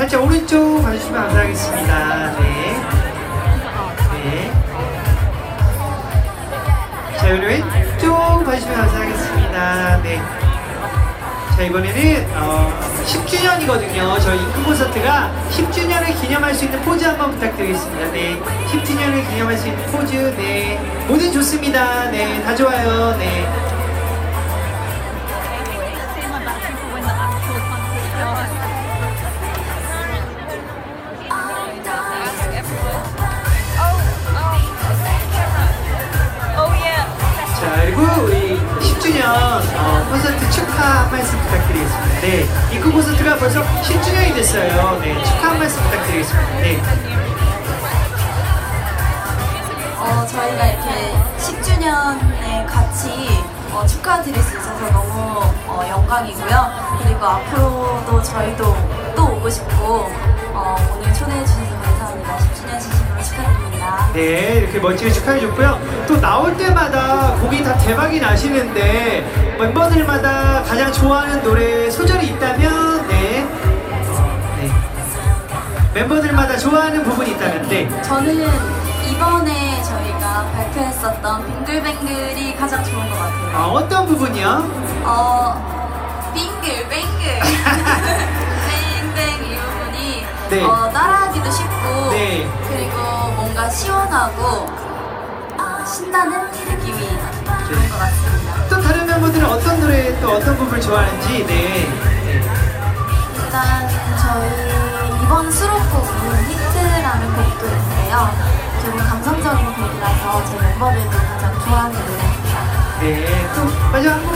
살짝 오른쪽 봐주시면 감사하겠습니다. 네. 네. 자, 우리 왼쪽 봐주시면 감사하겠습니다. 네. 자, 이번에는 어, 10주년이거든요. 저희 인크 콘서트가 10주년을 기념할 수 있는 포즈 한번 부탁드리겠습니다. 네. 10주년을 기념할 수 있는 포즈. 네. 뭐든 좋습니다. 네. 다 좋아요. 네. 10주년 어, 콘서트 축하 한 말씀 부탁드리겠습니다. 네, 이크 콘서트가 벌써 10주년이 됐어요. 네, 축하 한 말씀 부탁드리겠습니다. 네, 어, 저희가 이렇게 10주년에 같이 어, 축하드릴 수 있어서 너무 어, 영광이고요. 그리고 앞으로도 저희도 또 오고 싶고 어, 오늘 초대해 주셔서. 네, 이렇게 멋지게 축하해줬고요. 또 나올 때마다 곡이 다 대박이 나시는데 멤버들마다 가장 좋아하는 노래 소절이 있다면 네, 어, 네. 멤버들마다 좋아하는 부분이 있다면 네. 저는 이번에 저희가 발표했었던 빙글뱅글이 가장 좋은 것 같아요. 아, 어떤 부분이요? 어, 빙글 뱅글. 뱅뱅 이 부분이 네. 어, 따라하기도 쉽고 네. 시원하고 어, 신나는 느낌이 좋은 것 같습니다. 또 다른 멤버들은 어떤 노래 또 어떤 부분을 좋아하는지 네. 네. 일단 저희 이번 수록곡은 히트라는 곡도 있는데요. 조금 감성적인 곡이라서 제 멤버들도 가장 좋아하는 노래입니다. 네, 또 마지막 한 곡